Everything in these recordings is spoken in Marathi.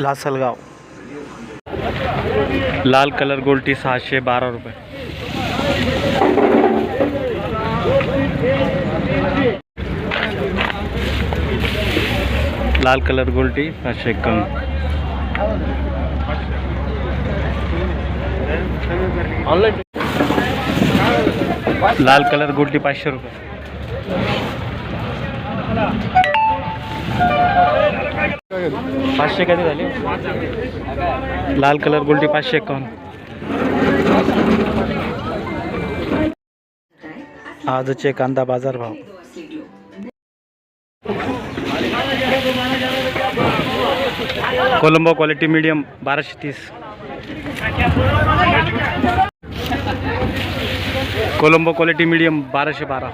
लासलगाव। लाल कलर गोल्टी सहाशे बारा रुपये। लाल कलर गोल्टी पाचशे एक्कावन्न। लाल कलर गोल्टी पाचशे रुपये। पाचशे कधी झाले? लाल कलर गोल्टी पाचशे एक्कावन्न आजचे कांदा बाजार भाव. कोलंबो क्वालिटी मीडियम बाराशे तीस. कोलंबो क्वालिटी मीडियम बाराशे बारा.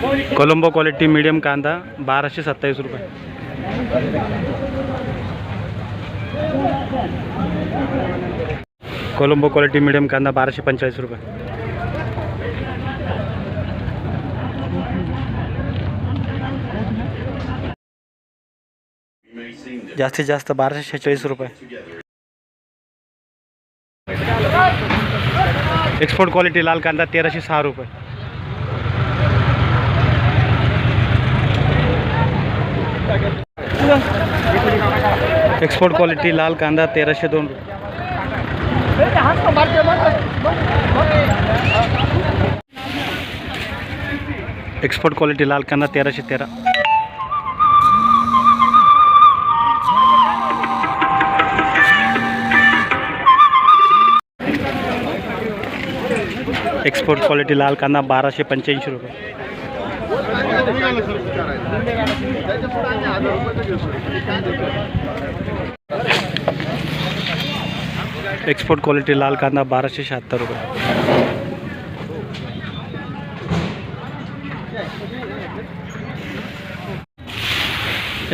कोलंबो क्वालिटी मीडियम कांदा बाराशे सत्तावीस रुपये. कोलंबो क्वालिटी मीडियम कांदा बाराशे पंचेचाळीस रुपये. जास्तीत जास्त बाराशे शेहेचाळीस रुपये. एक्सपोर्ट क्वालिटी लाल कांदा तेराशे सहा रुपये. एक्सपोर्ट क्वालिटी लाल कांदा तेराशे दोन. एक्सपोर्ट क्वालिटी लाल कांदा तेराशे तेरा. एक्सपोर्ट क्वालिटी लाल कांदा बाराशे पंच्याऐंशी रुपये. एक्सपोर्ट क्वालिटी लाल कांदा बाराशे शहात्तर रुपये.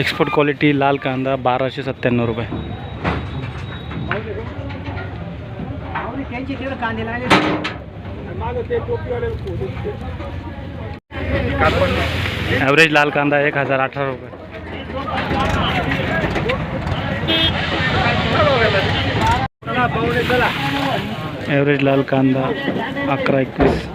एक्सपोर्ट क्वालिटी लाल कांदा बाराशे सत्त्याण्णव रुपये. ॲव्हरेज लाल कांदा एक हजार अठरा रुपये. ॲव्हरेज लाल कांदा अकरा एकवीस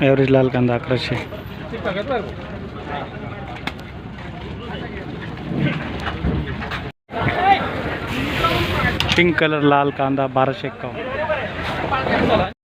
ॲव्हरेज लाल कांदा अकराशे पिंक कलर लाल कांदा बाराशे एक्कावन्न 八年来。